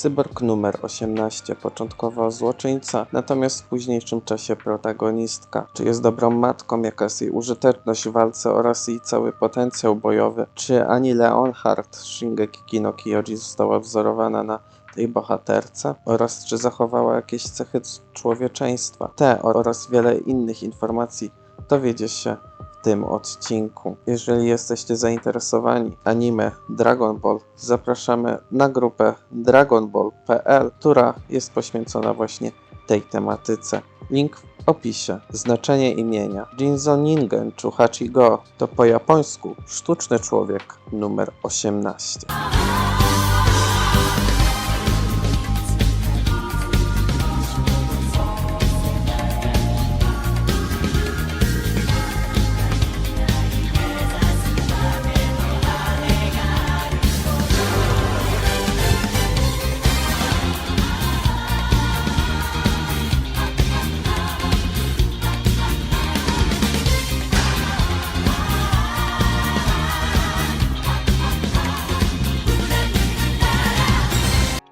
Cyborg numer 18, początkowo złoczyńca, natomiast w późniejszym czasie protagonistka. Czy jest dobrą matką, jaka jest jej użyteczność w walce oraz jej cały potencjał bojowy? Czy Ani Leonhardt z Shingeki no Kyoji została wzorowana na tej bohaterce? Oraz czy zachowała jakieś cechy człowieczeństwa? Te oraz wiele innych informacji dowiedziesz się tym odcinku. Jeżeli jesteście zainteresowani anime Dragon Ball, zapraszamy na grupę dragonball.pl, która jest poświęcona właśnie tej tematyce. Link w opisie. Znaczenie imienia Jinzo Ningen Chuhachi Go to po japońsku sztuczny człowiek numer 18.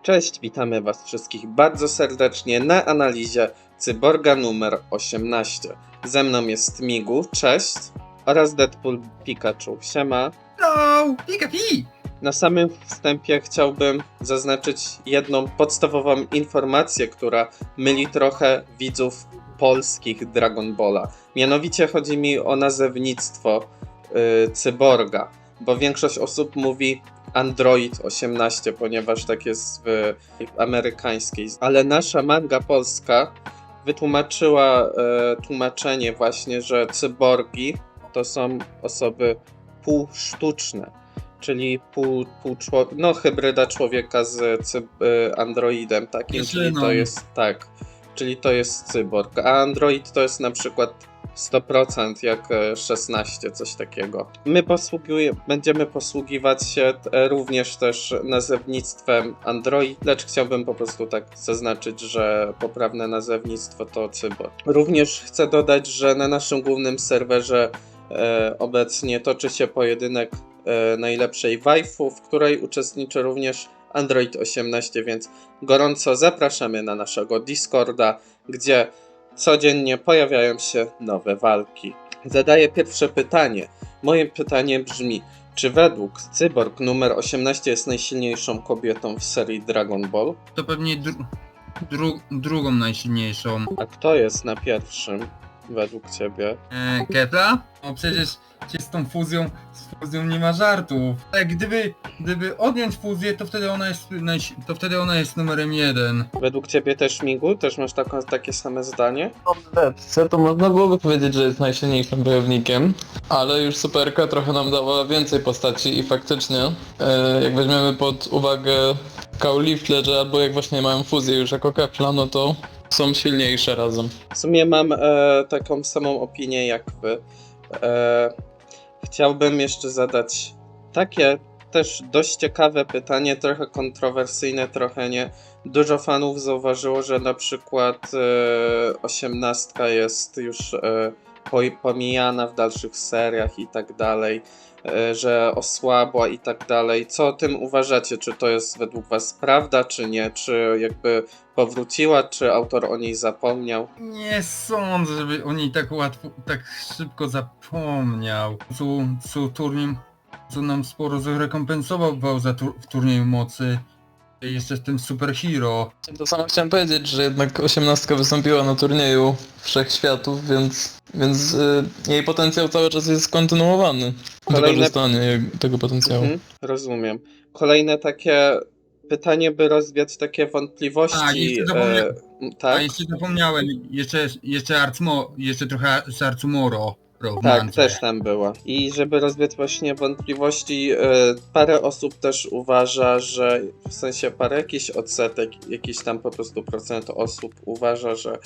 Cześć, witamy Was wszystkich bardzo serdecznie na analizie Cyborga numer 18. Ze mną jest Migu, cześć, oraz Deadpool Pikachu, siema. No, pika pi! Na samym wstępie chciałbym zaznaczyć jedną podstawową informację, która myli trochę widzów polskich Dragon Balla. Mianowicie chodzi mi o nazewnictwo yy, cyborga, bo większość osób mówi Android 18, ponieważ tak jest w amerykańskiej. Ale nasza manga polska wytłumaczyła e, tłumaczenie właśnie, że cyborgi to są osoby półsztuczne, czyli pół, pół czło- no hybryda człowieka z cy- e, androidem takim, czyli to Maszyną. jest tak, czyli to jest cyborg, a android to jest na przykład 100% jak e, 16, coś takiego. My będziemy posługiwać się e, również też nazewnictwem Android, lecz chciałbym po prostu tak zaznaczyć, że poprawne nazewnictwo to cyborg. Również chcę dodać, że na naszym głównym serwerze e, obecnie toczy się pojedynek e, najlepszej waifu, w której uczestniczy również Android 18, więc gorąco zapraszamy na naszego Discorda, gdzie codziennie pojawiają się nowe walki. Zadaję pierwsze pytanie. Moje pytanie brzmi: czy według Cyborg numer 18 jest najsilniejszą kobietą w serii Dragon Ball? To pewnie dru dru drugą najsilniejszą. A kto jest na pierwszym według ciebie? E, Keta? No przecież się z tą fuzją, z fuzją nie ma żartów. E, gdyby, gdyby odjąć fuzję, to wtedy ona jest, najsi- to wtedy ona jest numerem jeden. Według ciebie też Migu? Też masz taką, takie same zdanie? w detce to można byłoby powiedzieć, że jest najsilniejszym wojownikiem, ale już Superka trochę nam dała więcej postaci i faktycznie, e, jak weźmiemy pod uwagę Caulifle, albo jak właśnie mają fuzję już jako Kefla, no to są silniejsze razem. W sumie mam e, taką samą opinię jak wy. E, chciałbym jeszcze zadać takie też dość ciekawe pytanie, trochę kontrowersyjne, trochę nie. Dużo fanów zauważyło, że na przykład e, osiemnastka jest już e, pomijana w dalszych seriach i tak dalej, że osłabła i tak dalej. Co o tym uważacie? Czy to jest według was prawda, czy nie? Czy jakby powróciła, czy autor o niej zapomniał? Nie sądzę, żeby o niej tak łatwo, tak szybko zapomniał. Co, co turniej, co nam sporo zrekompensował za tur w turnieju mocy. Jeszcze w tym superhero. To samo chciałem powiedzieć, że jednak osiemnastka wystąpiła na turnieju Wszechświatów, więc, więc y, jej potencjał cały czas jest kontynuowany. Kolejne- Wykorzystanie tego potencjału. Mhm, rozumiem. Kolejne takie pytanie, by rozwiać takie wątpliwości. A, jeszcze zapomnia- e, m, A tak, jeszcze zapomniałem, jeszcze, jeszcze Arcmo, jeszcze trochę z Arcumoro. Tak, też tam była. I żeby rozwiać właśnie wątpliwości, e, parę osób też uważa, że w sensie parę jakiś odsetek, jakiś tam po prostu procent osób uważa, że,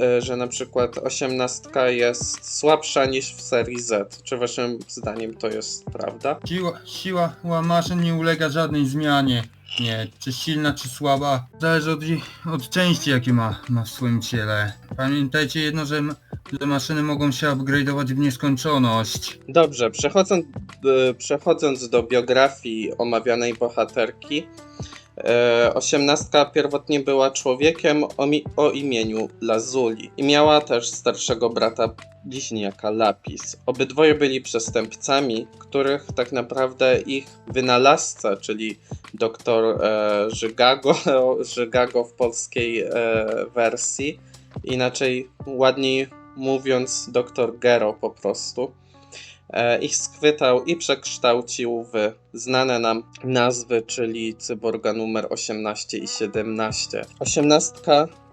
e, że na przykład osiemnastka jest słabsza niż w serii Z. Czy waszym zdaniem to jest prawda? Siła, siła maszyn nie ulega żadnej zmianie. Nie, czy silna, czy słaba. Zależy od, od części, jakie ma, ma w swoim ciele. Pamiętajcie jedno, że, że maszyny mogą się upgrade'ować w nieskończoność. Dobrze, przechodząc, e, przechodząc do biografii omawianej bohaterki, osiemnastka pierwotnie była człowiekiem o, o imieniu Lazuli i miała też starszego brata bliźniaka Lapis. Obydwoje byli przestępcami, których tak naprawdę ich wynalazca, czyli doktor e, Żygago, Żygago w polskiej e, wersji, inaczej ładniej mówiąc doktor Gero po prostu, e, ich schwytał i przekształcił w znane nam nazwy, czyli cyborga numer 18 i 17. 18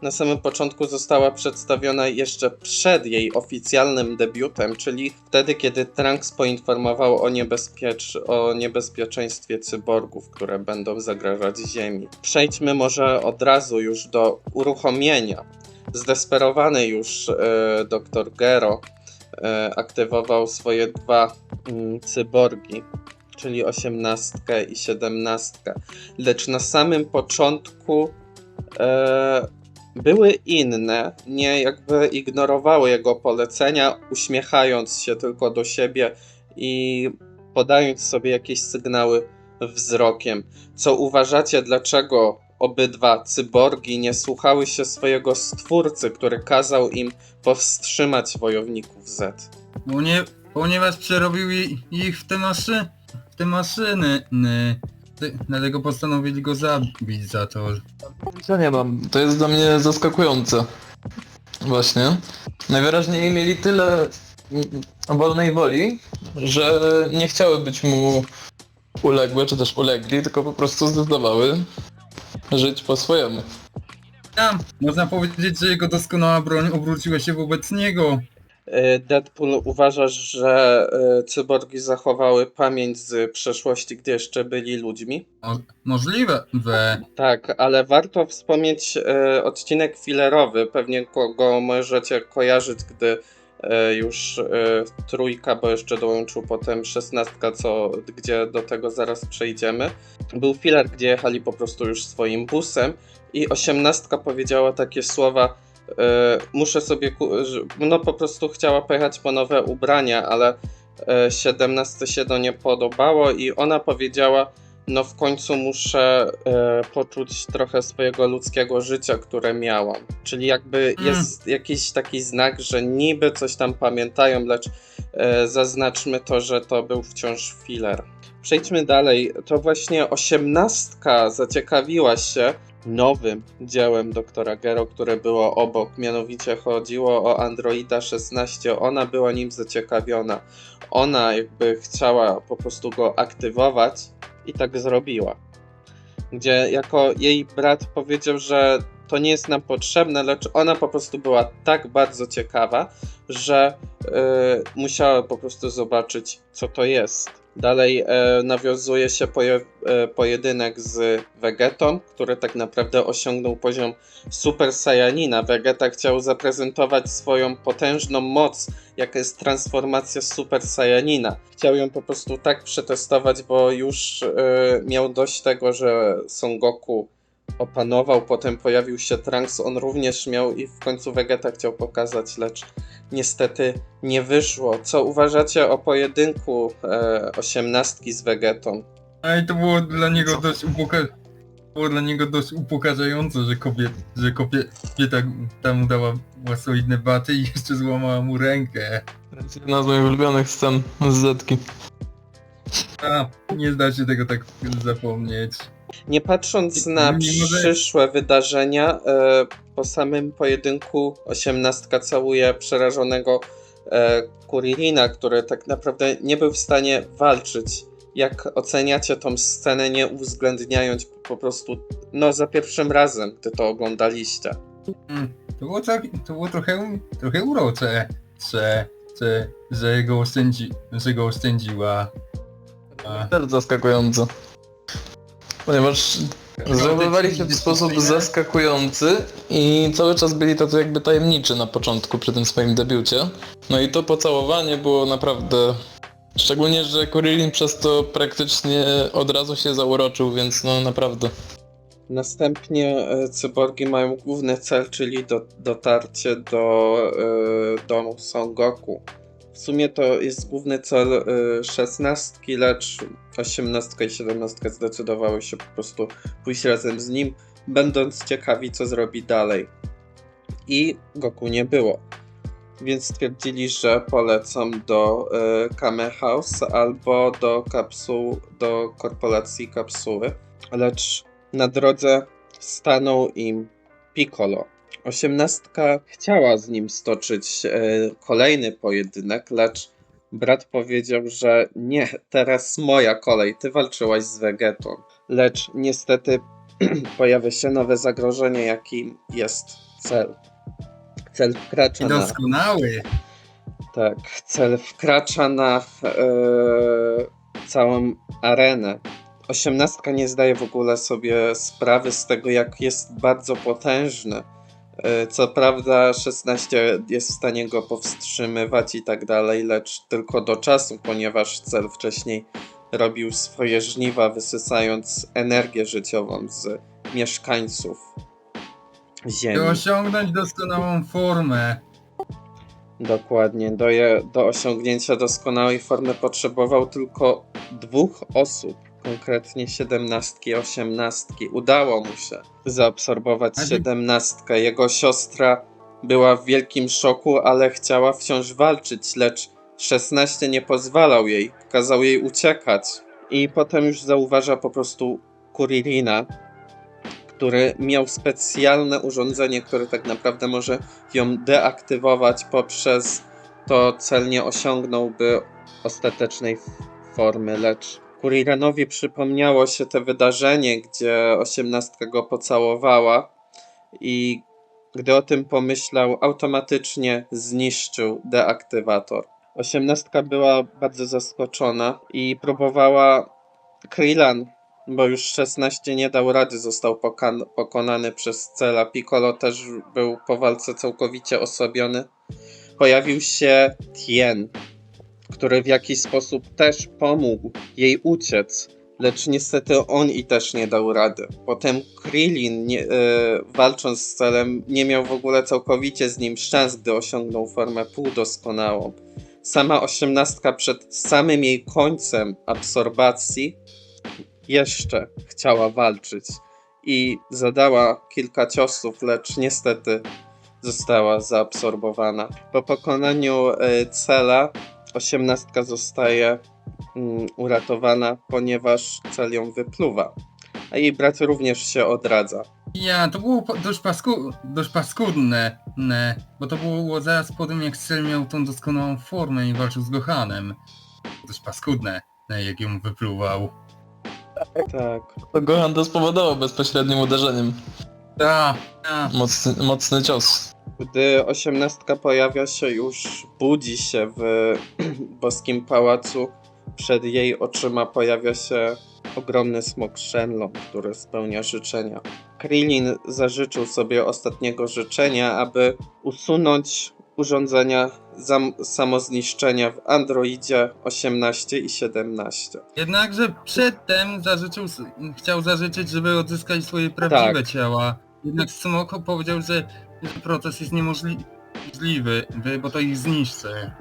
na samym początku została przedstawiona jeszcze przed jej oficjalnym debiutem, czyli wtedy, kiedy Trunks poinformował o, niebezpiecz- o niebezpieczeństwie cyborgów, które będą zagrażać Ziemi. Przejdźmy może od razu już do uruchomienia. Zdesperowany już e, dr Gero e, aktywował swoje dwa mm, cyborgi, czyli 18 i 17. Lecz na samym początku e, były inne, nie jakby ignorowały jego polecenia, uśmiechając się tylko do siebie i podając sobie jakieś sygnały wzrokiem. Co uważacie, dlaczego obydwa cyborgi nie słuchały się swojego stwórcy, który kazał im powstrzymać wojowników Z? Ponie, ponieważ przerobił i- ich w te maszy, w te maszyny. ny. Ty- Dlatego postanowili go zabić za to. Ja nie mam. To jest dla mnie zaskakujące. Właśnie. Najwyraźniej mieli tyle mm, wolnej woli, że nie chciały być mu uległe, czy też ulegli, tylko po prostu zdecydowały żyć po swojemu. Tam, można powiedzieć, że jego doskonała broń obróciła się wobec niego. E, Deadpool uważa, że e, cyborgi zachowały pamięć z przeszłości, gdy jeszcze byli ludźmi. Mo- możliwe, we. Tak, ale warto wspomnieć e, odcinek filerowy. Pewnie go, możecie kojarzyć, gdy już e, trójka, bo jeszcze dołączył potem szesnastka, co, gdzie do tego zaraz przejdziemy. Był filer, gdzie jechali po prostu już swoim busem i osiemnastka powiedziała takie słowa e, muszę sobie, no po prostu chciała pojechać po nowe ubrania, ale e, 17 się to nie podobało i ona powiedziała, no w końcu muszę e, poczuć trochę swojego ludzkiego życia, które miałam. Czyli jakby Mm. jest jakiś taki znak, że niby coś tam pamiętają, lecz e, zaznaczmy to, że to był wciąż filler. Przejdźmy dalej. To właśnie osiemnastka zaciekawiła się nowym dziełem doktora Gero, które było obok. Mianowicie chodziło o Androida 16. Ona była nim zaciekawiona. Ona jakby chciała po prostu go aktywować i tak zrobiła. Gdzie jako jej brat powiedział, że to nie jest nam potrzebne, lecz ona po prostu była tak bardzo ciekawa, że e, musiała po prostu zobaczyć, co to jest. Dalej e, nawiązuje się poje, e, pojedynek z Vegetą, który tak naprawdę osiągnął poziom Super Saiyanina. Vegeta chciał zaprezentować swoją potężną moc, jaka jest transformacja Super Saiyanina. Chciał ją po prostu tak przetestować, bo już e, miał dość tego, że Son Goku opanował, potem pojawił się Trunks, on również miał i w końcu Vegeta chciał pokazać, lecz niestety nie wyszło. Co uważacie o pojedynku e, osiemnastki z Vegetą? A i to było dla niego dość upoka... Było dla niego dość upokarzające, że kobiet, że kobieta tam dała solidne baty i jeszcze złamała mu rękę. To jest jedna z moich ulubionych scen z Zetki. A, nie da się tego tak zapomnieć. Nie patrząc na przyszłe wydarzenia, e, po samym pojedynku osiemnastka całuje przerażonego e, Kuririna, który tak naprawdę nie był w stanie walczyć. Jak oceniacie tą scenę, nie uwzględniając po prostu, no za pierwszym razem, gdy to oglądaliście? Mm, To było, to było trochę, trochę urocze, że, że, że, go oszczędzi, że go oszczędziła. Też zaskakujące. Ponieważ zachowywali się w sposób zaskakujący i cały czas byli tacy jakby tajemniczy na początku przy tym swoim debiucie. No i to pocałowanie było naprawdę... Szczególnie, że Kurilin przez to praktycznie od razu się zauroczył, więc no naprawdę. Następnie e, cyborgi mają główny cel, czyli do, dotarcie do e, domu Son Goku. W sumie to jest główny cel y, szesnastki, lecz osiemnastka i siedemnastka zdecydowały się po prostu pójść razem z nim, będąc ciekawi, co zrobi dalej. I Goku nie było. Więc stwierdzili, że polecą do y, Kame House albo do kapsuł, do korporacji kapsuły. Lecz na drodze stanął im Piccolo. Osiemnastka chciała z nim stoczyć e, kolejny pojedynek, lecz brat powiedział, że nie, teraz moja kolej, ty walczyłaś z Vegetą. Lecz niestety pojawia się nowe zagrożenie, jakim jest cel. Cel wkracza na... Doskonały. Tak, cel wkracza na e, całą arenę. Osiemnastka nie zdaje w ogóle sobie sprawy z tego, jak jest bardzo potężny. E, Co prawda, 16 jest w stanie go powstrzymywać i tak dalej, lecz tylko do czasu, ponieważ cel wcześniej robił swoje żniwa, wysysając energię życiową z mieszkańców Ziemi. By osiągnąć doskonałą formę. Dokładnie. Do, je, do osiągnięcia doskonałej formy potrzebował tylko dwóch osób, konkretnie siedemnastki osiemnastki. Udało mu się zaabsorbować siedemnastkę. Jego siostra była w wielkim szoku, ale chciała wciąż walczyć, lecz 16 nie pozwalał jej, kazał jej uciekać. I potem już zauważa po prostu Kuririna, który miał specjalne urządzenie, które tak naprawdę może ją deaktywować poprzez to cel nie osiągnąłby ostatecznej formy, lecz Kuriranowi przypomniało się te wydarzenie, gdzie osiemnastka go pocałowała i gdy o tym pomyślał, automatycznie zniszczył deaktywator. Osiemnastka była bardzo zaskoczona i próbowała Krillan bo już 16 nie dał rady, został pokonany przez Cela. Piccolo też był po walce całkowicie osłabiony. Pojawił się Tien, który w jakiś sposób też pomógł jej uciec, lecz niestety on i też nie dał rady. Potem Krillin, nie, e, walcząc z Celem, nie miał w ogóle całkowicie z nim szans, gdy osiągnął formę półdoskonałą. Sama osiemnastka przed samym jej końcem absorbacji jeszcze chciała walczyć i zadała kilka ciosów, lecz niestety została zaabsorbowana. Po pokonaniu e, cela osiemnastka zostaje mm, uratowana, ponieważ cel ją wypluwa. A jej brat również się odradza. Ja, to było po- dość, pasku, dość paskudne, ne, bo to było zaraz po tym jak Cell miał tą doskonałą formę i walczył z Gohanem. Dość paskudne, ne, jak ją wypluwał. Tak. To Gohan to spowodował bezpośrednim uderzeniem. Ta, ta. Mocny, mocny cios. Gdy osiemnastka pojawia się już, budzi się w boskim pałacu, przed jej oczyma pojawia się ogromny smok Shenlong, który spełnia życzenia. Krillin zażyczył sobie ostatniego życzenia, aby usunąć urządzenia samozniszczenia w Androidzie 18 i 17. Jednakże przedtem zażyczył, chciał zażyczyć, żeby odzyskać swoje prawdziwe Tak. ciała. Jednak Smoko powiedział, że proces jest niemożliwy, wy- bo to ich zniszczy.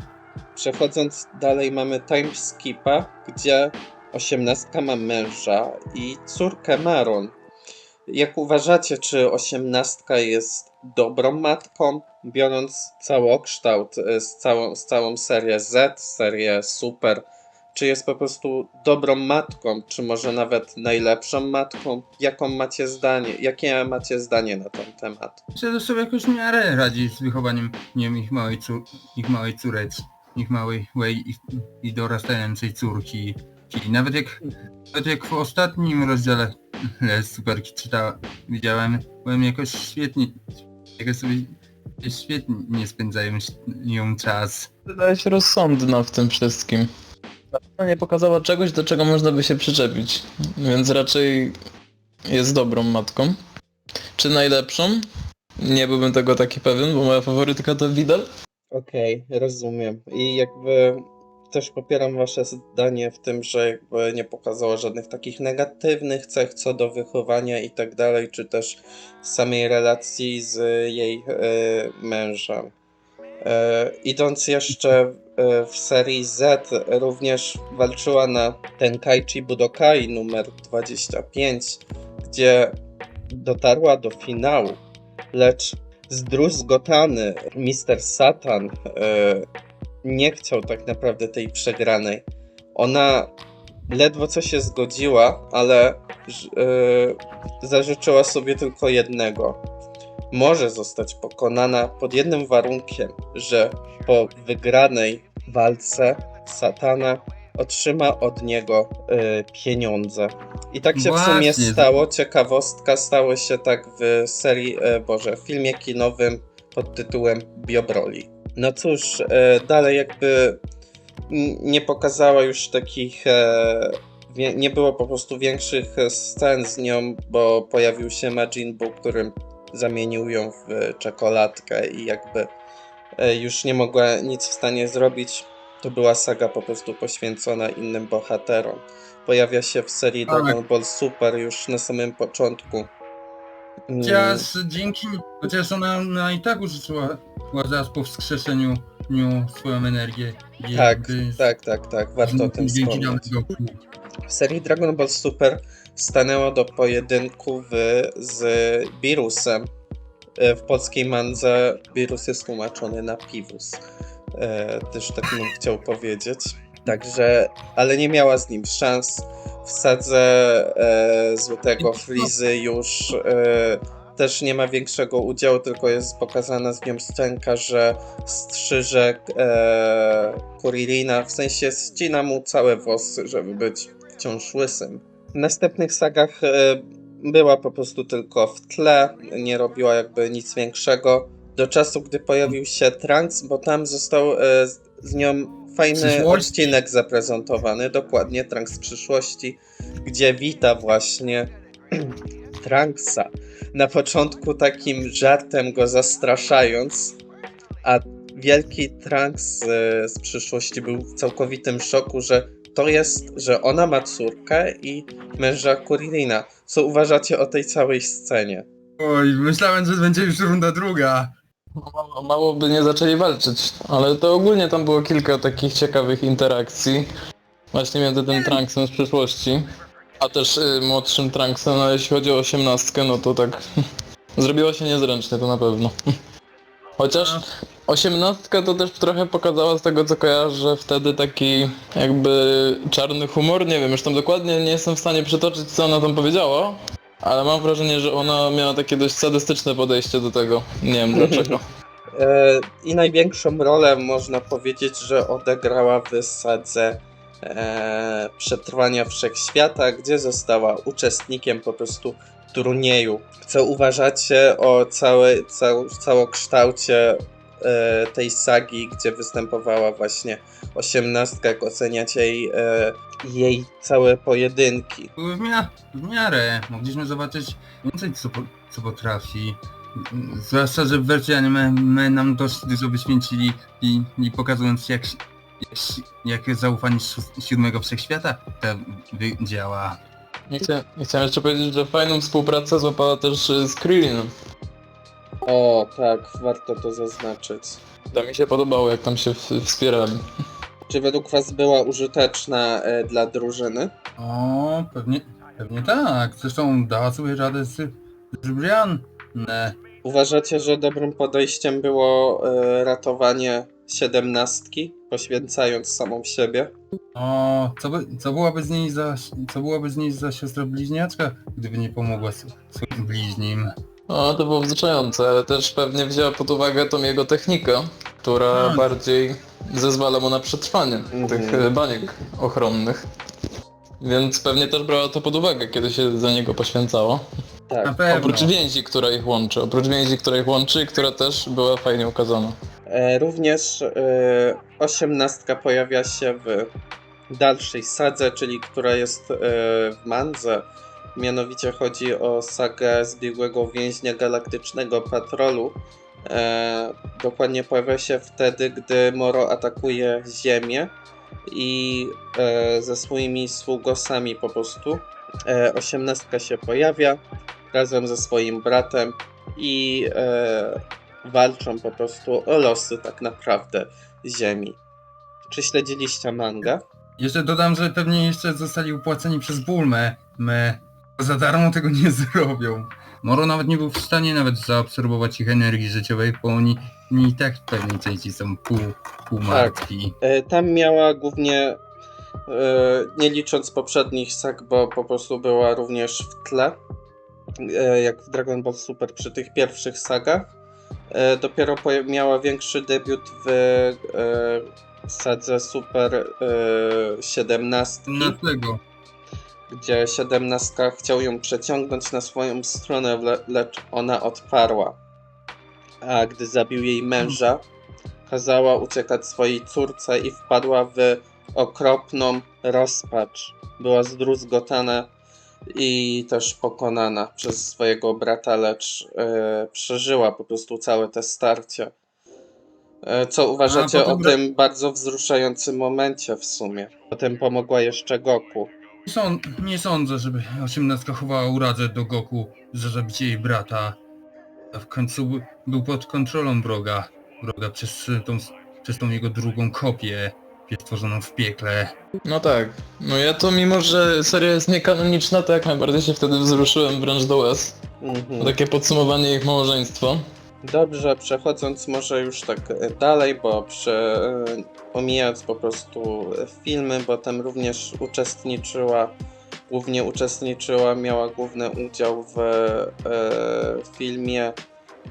Przechodząc dalej mamy timeskipa, gdzie osiemnastka ma męża i córkę Maron. Jak uważacie, czy osiemnastka jest dobrą matką, biorąc całokształt y, z całą, z całą serię Z, serię Super, czy jest po prostu dobrą matką, czy może nawet najlepszą matką? Jaką macie zdanie? Jakie macie zdanie na ten temat? Myślę, że sobie jakoś w miarę radzi z wychowaniem nie wiem, ich, małej cór, ich małej córeczki, ich małej łej i, i dorastającej córki. Czyli nawet jak, nawet jak w ostatnim rozdziale Superki czytałem, widziałem, byłem jakoś świetnie, jakoś sobie świetnie spędzają ją czas. Wydaje się rozsądna w tym wszystkim. Na pewno nie pokazała czegoś, do czego można by się przyczepić. Więc raczej jest dobrą matką. Czy najlepszą? Nie byłbym tego taki pewien, bo moja faworytka to Vidal. Okej, rozumiem. I jakby też popieram wasze zdanie w tym, że jakby nie pokazała żadnych takich negatywnych cech co do wychowania i tak dalej, czy też samej relacji z jej e, mężem. E, idąc jeszcze e, w serii Z, również walczyła na Tenkaichi Budokai numer 25, gdzie dotarła do finału, lecz zdruzgotany Mr. Satan e, nie chciał tak naprawdę tej przegranej. Ona ledwo co się zgodziła, ale zażyczyła sobie tylko jednego. Może zostać pokonana pod jednym warunkiem, że po wygranej walce Satana otrzyma od niego e, pieniądze. I tak się w sumie Właśnie. stało. Ciekawostka stało się tak w serii, e, Boże, w filmie kinowym pod tytułem Biobroli. No cóż, e, dalej jakby nie pokazała już takich. E, nie było po prostu większych scen z nią, bo pojawił się Majin Buu, którym zamienił ją w e, czekoladkę i jakby e, już nie mogła nic w stanie zrobić. To była saga po prostu poświęcona innym bohaterom. Pojawia się w serii Tak. Dragon Ball Super już na samym początku. Mm, Chociaż dzięki, chociaż ona, ona i tak użyczyła zaraz po wskrzeszeniu niu swoją energię. Tak, tak, tak, tak, warto o tym wspomnieć. W serii Dragon Ball Super stanęło do pojedynku w, z Birusem. E, W polskiej mandze Birus jest tłumaczony na Piwus. E, też tak bym chciał powiedzieć. Także, ale nie miała z nim szans. W sadze e, Złotego Frizy już e, też nie ma większego udziału, tylko jest pokazana z nią scenka, że strzyże e, Kurilina, w sensie ścina mu całe włosy, żeby być wciąż łysym. W następnych sagach e, była po prostu tylko w tle, nie robiła jakby nic większego. Do czasu, gdy pojawił się Trunks, bo tam został e, z- nią fajny odcinek zaprezentowany, dokładnie Trunks z przyszłości, gdzie wita właśnie Trunksa. Na początku takim żartem go zastraszając, a wielki Trunks z, z przyszłości był w całkowitym szoku, że to jest, że ona ma córkę i męża Kurilina. Co uważacie o tej całej scenie? Oj, myślałem, że będzie już runda druga. Mało, mało by nie zaczęli walczyć, ale to ogólnie tam było kilka takich ciekawych interakcji. Właśnie między tym Trunksem z przyszłości, a też y, młodszym Trunksem, no jeśli chodzi o osiemnastkę, no to tak zrobiło się niezręcznie, to na pewno. Chociaż osiemnastka to też trochę pokazała z tego co kojarzę, że wtedy taki jakby czarny humor, nie wiem, już tam dokładnie nie jestem w stanie przytoczyć co ona tam powiedziała, ale mam wrażenie, że ona miała takie dość sadystyczne podejście do tego. Nie wiem dlaczego. E, I największą rolę można powiedzieć, że odegrała w sadze e, przetrwania wszechświata, gdzie została uczestnikiem po prostu turnieju. Co uważacie o całej, cał, całokształcie e, tej sagi, gdzie występowała właśnie osiemnastka, jak oceniacie jej, e, jej całe pojedynki? W, mia- w miarę. Mogliśmy zobaczyć więcej, co, co potrafi. Zwłaszcza, że w wersji anime my nam dość dużo wyświęcili i, i pokazując jak, jak, jak zaufanie si- siódmego wszechświata to wy- działa. Nie chcia, nie chciałem jeszcze powiedzieć, że fajną współpracę złapała też y, z Krillinem. O, tak, warto to zaznaczyć. To mi się podobało, jak tam się w, wspierali. Czy według Was była użyteczna e, dla drużyny? O, pewnie, pewnie tak. Zresztą dała sobie radę z, z Brian. Ne. Uważacie, że dobrym podejściem było e, ratowanie siedemnastki, poświęcając samą siebie? O, co, by, co byłaby z niej za, co byłaby z niej za siostra bliźniaczka, gdyby nie pomogła s- swoim bliźnim? O, to było wzruszające, ale też pewnie wzięła pod uwagę tą jego technikę, która Tak. bardziej zezwala mu na przetrwanie Mhm. tych y, baniek ochronnych. Więc pewnie też brała to pod uwagę, kiedy się za niego poświęcało. Na Tak. pewno. Oprócz więzi, która ich łączy. Oprócz więzi, która ich łączy i która też była fajnie ukazana. E, również e, osiemnastka pojawia się w dalszej sadze, czyli która jest e, w Mandze. Mianowicie chodzi o sagę zbiegłego więźnia galaktycznego patrolu. Dokładnie pojawia się wtedy, gdy Moro atakuje Ziemię i ze swoimi sługosami po prostu. Osiemnastka się pojawia razem ze swoim bratem i walczą po prostu o losy tak naprawdę Ziemi. Czy śledziliście mangę? Jeszcze dodam, że pewnie jeszcze zostali upłaceni przez Bulmę. Me za darmo tego nie zrobią. Moro nawet nie był w stanie nawet zaabsorbować ich energii życiowej, bo oni, oni i tak w pewnej części są pół, pół martwi. E, Tam miała głównie, e, nie licząc poprzednich sag, bo po prostu była również w tle, e, jak w Dragon Ball Super przy tych pierwszych sagach. E, Dopiero miała większy debiut w e, sadze Super e, 17, Dlatego. gdzie 17 chciał ją przeciągnąć na swoją stronę, le- lecz ona odparła. A gdy zabił jej męża, kazała uciekać swojej córce i wpadła w okropną rozpacz. Była zdruzgotana i też pokonana przez swojego brata, lecz e, przeżyła po prostu całe te starcie. E, co uważacie potem o bra- tym bardzo wzruszającym momencie w sumie? Potem pomogła jeszcze Goku. Nie sądzę, żeby osiemnastka chowała urazę do Goku za zabicie jej brata. A w końcu by- był pod kontrolą wroga. Wroga przez tą, przez tą jego drugą kopię, stworzoną w piekle. No tak. No ja to mimo, że seria jest niekanoniczna, to jak najbardziej się wtedy wzruszyłem wręcz do łez. Mhm. Takie podsumowanie ich małżeństwa. Dobrze, przechodząc może już tak e, dalej, bo prze, e, omijając po prostu filmy, bo tam również uczestniczyła, głównie uczestniczyła, miała główny udział w e, filmie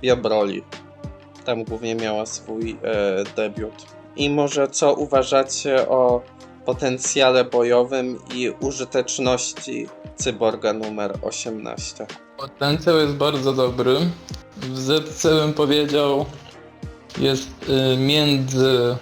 Biobroli. Tam głównie miała swój e, debiut. I może co uważacie o potencjale bojowym i użyteczności cyborga numer 18? Potencjał jest bardzo dobry. W Zetce bym powiedział jest y, między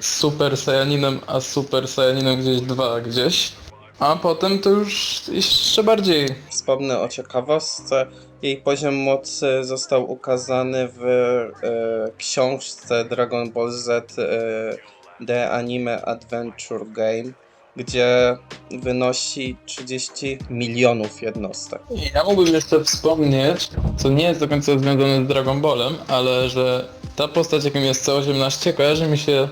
Super Saiyaninem a Super Saiyaninem gdzieś 2 gdzieś. A potem to już jeszcze bardziej. Wspomnę o ciekawostce. Jej poziom mocy został ukazany w e, książce Dragon Ball Z e, The Anime Adventure Game, gdzie wynosi 30 milionów jednostek. Ja mógłbym jeszcze wspomnieć, co nie jest do końca związane z Dragon Ballem, ale że ta postać jaką jest C18 kojarzy mi się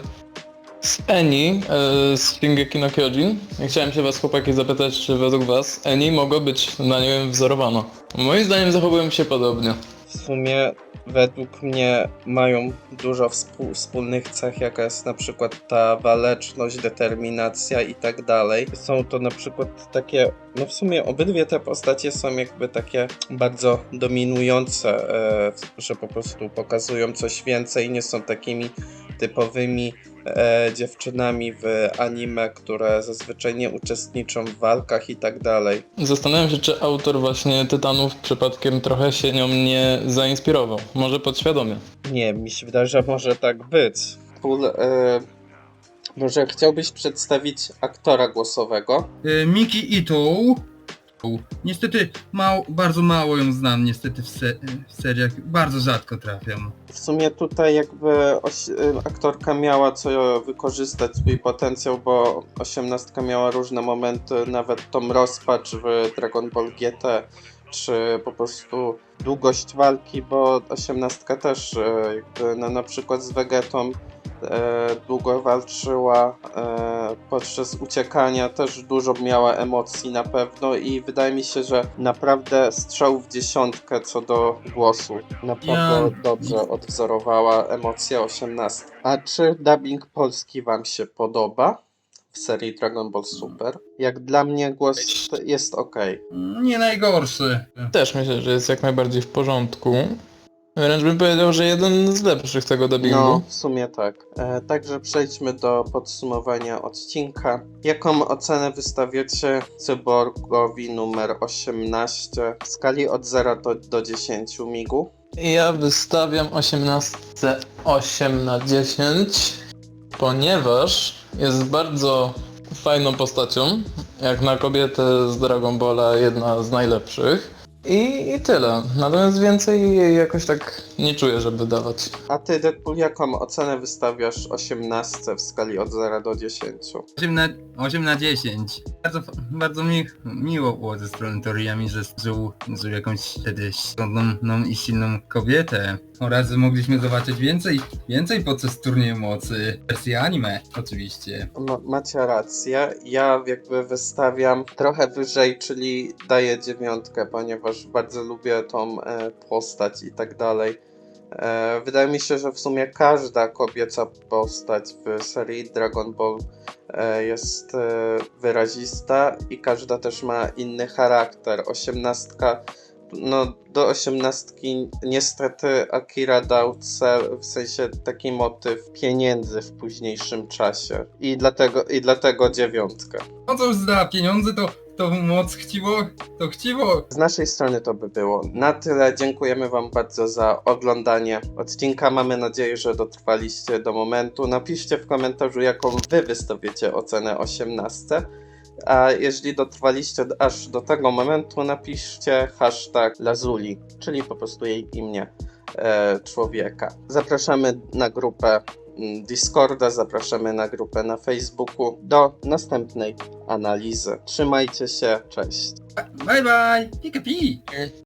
z Eni e, z Shingeki no Kyojin. Chciałem się was chłopaki zapytać, czy według was Eni mogła być na nią wzorowana. Moim zdaniem zachowują się podobnie. W sumie według mnie mają dużo współ, wspólnych cech, jaka jest na przykład ta waleczność, determinacja i tak dalej. Są to na przykład takie, no w sumie obydwie te postacie są jakby takie bardzo dominujące, e, że po prostu pokazują coś więcej, nie są takimi typowymi e, dziewczynami w anime, które zazwyczaj nie uczestniczą w walkach i tak dalej. Zastanawiam się, czy autor właśnie Tytanów przypadkiem trochę się nią nie zainspirował. Może podświadomie. Nie, mi się wydaje, że może tak być. Pól, e, może chciałbyś przedstawić aktora głosowego? E, Miki Ito. Niestety mało, bardzo mało ją znam niestety w, se, w seriach. Bardzo rzadko trafiam. W sumie tutaj jakby oś, e, aktorka miała co wykorzystać swój potencjał, bo osiemnastka miała różne momenty, nawet tą rozpacz w Dragon Ball GT, czy po prostu długość walki, bo osiemnastka też e, jakby no, na przykład z Vegetą e, długo walczyła, e, podczas uciekania też dużo miała emocji na pewno i wydaje mi się, że naprawdę strzał w dziesiątkę co do głosu. Naprawdę Ja- dobrze odwzorowała emocje 18. A czy dubbing polski wam się podoba? W serii Dragon Ball Super. Jak dla mnie głos jest ok. Nie najgorszy. Też myślę, że jest jak najbardziej w porządku. Wręcz bym powiedział, że jeden z lepszych tego dubbingu. No, w sumie tak. E, także przejdźmy do podsumowania odcinka. Jaką ocenę wystawiacie cyborgowi numer 18 w skali od 0 do, do 10 migu? Ja wystawiam 18 8 na 10, ponieważ jest bardzo fajną postacią. Jak na kobietę z Dragon Balla jedna z najlepszych. I, I tyle. Natomiast więcej jej jakoś tak nie czuję, żeby dawać. A ty, Deadpool, jaką ocenę wystawiasz 18 w skali od 0 do 10? 8 na, 8 na 10. Bardzo, bardzo mi, miło było ze strony Toriyami, że stworzył że jakąś wtedy stronną i silną kobietę. Oraz mogliśmy zobaczyć więcej, więcej podczas turnieju mocy. Wersji anime, oczywiście. Ma, macie rację. Ja jakby wystawiam trochę wyżej, czyli daję dziewiątkę, ponieważ bardzo lubię tą e, postać i tak dalej. E, wydaje mi się, że w sumie każda kobieca postać w serii Dragon Ball e, jest wyrazista i każda też ma inny charakter. Osiemnastka, no do osiemnastki niestety Akira dał cel, w sensie taki motyw pieniędzy w późniejszym czasie i dlatego, i dlatego dziewiątka. No cóż, za pieniądze to, to moc chciło, to chciło. Z naszej strony to by było na tyle. Dziękujemy Wam bardzo za oglądanie odcinka. Mamy nadzieję, że dotrwaliście do momentu. Napiszcie w komentarzu, jaką Wy wystawicie ocenę 18. A jeżeli dotrwaliście aż do tego momentu, napiszcie hashtag Lazuli, czyli po prostu jej imię e, człowieka. Zapraszamy na grupę Discorda, zapraszamy na grupę na Facebooku. Do następnej analizy. Trzymajcie się, cześć. Bye bye, pika pi.